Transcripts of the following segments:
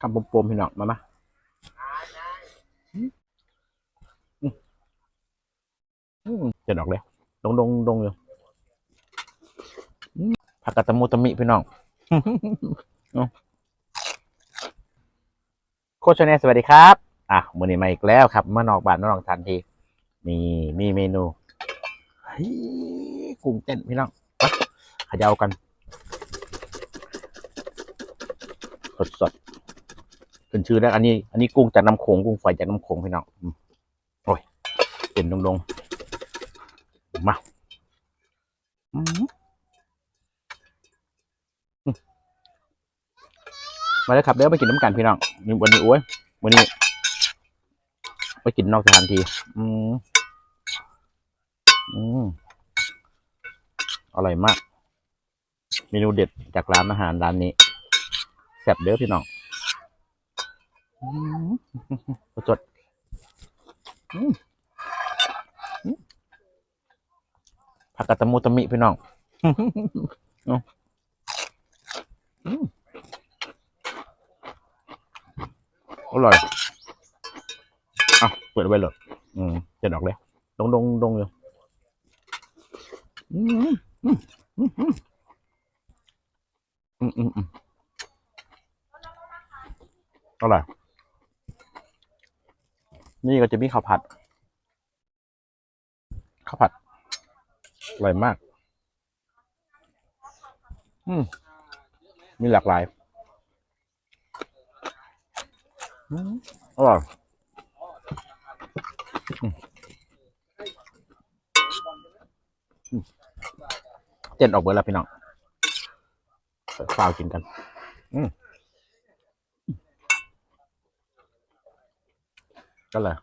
คำปมๆพี่น้องมามาอืมอืมอืมจะดอกเลยดงดงดงอยู่ผักกาดตะมูตะมิพี่น้องโคชเนสวัสดีครับ อะมือนี้มาอีกแล้วครับมานอกบ้านมานอกทันที นี่มีเมนูเฮ้กุ้งเต้นพี่น้องขยาวกัน สดสดๆ ขึ้นชื่อแล้ว อันนี้ อันนี้กุ้งจากน้ำโขงกุ้งฝอยจากน้ำโขงพี่น้องอืมโอ้ยเด่นดงๆมาอืมอืมมาเลยครับเดี๋ยวไปกินน้ำกันพี่น้องนี่วันนี้โอ้ยวันนี้ไปกินนอกสถานที่อืมอืมอร่อยมาก เมนูเด็ดจากร้านอาหารร้านนี้แซ่บเด้อพี่น้องอืม สดๆอืมอืมผักกาดตมูตมิพี่น้องอร่อยอะเปิดไว้เลยอืมจะดอกเลยดงดงดงอยู่อืมอืมอืมอืมอืมอืมอืมอร่อย นี่ก็จะมีข้าวผัด ข้าวผัดอร่อยมาก อืม มีหลากหลาย อืมอร่อยเต้นออกเบอร์แล้วพี่น้องฝาวกินกัน อืม ก็เลย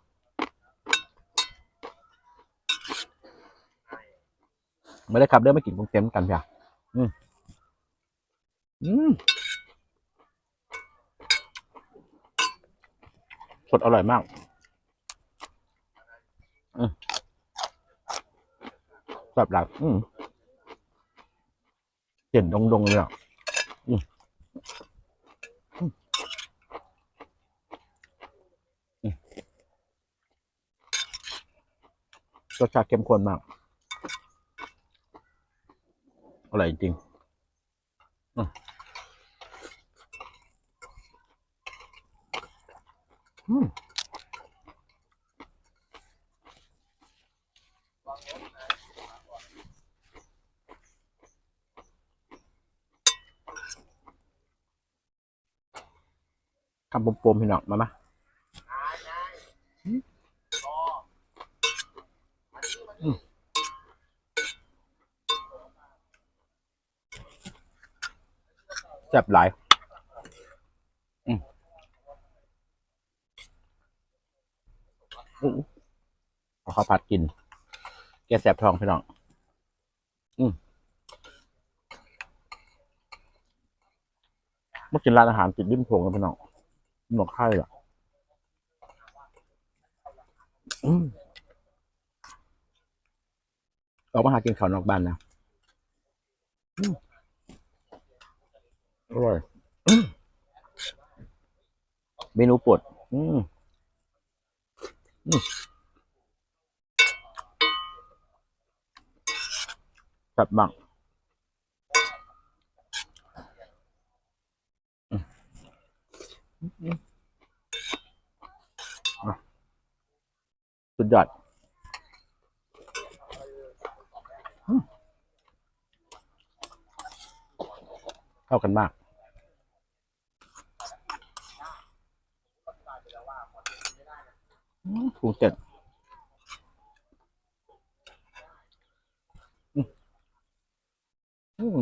ไม่ได้ขับเดินมากินกุ้งเต็มกันพียอืมอืมสดอร่อยมากอืมแบบหลักอืมเด่นดงๆเลยอะอืมอืมอืม รสชาติเข้มข้นมาก อร่อยจริงอืมคำปมๆพี่น้องมามาอืมอืม แซ่บหลายอืมอู้เอาข้าวผัดกิน แกแสบท้องพี่น้อง อืมเมื่อกินร้านอาหารติดริมโขงกันพี่น้องหนวกไข่อะออกมาหากินข้าวนอกบ้านนะ อืม อร่อย เมนูปรดอืมอืมแบบมากอืมอืมอะสุดยอดเข้ากันมาก อืมภูเก็ตอืม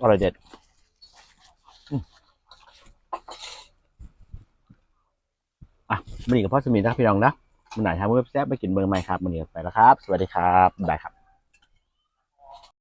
อร่อยเด็ดอะมันอีกกับพ่อสมีนะพี่น้องนะ มันไหนทำเว็บแซ่บไปกินเมืองใหม่ครับมันนี้ไปแล้วครับ สวัสดีครับบ๊ายบายครับ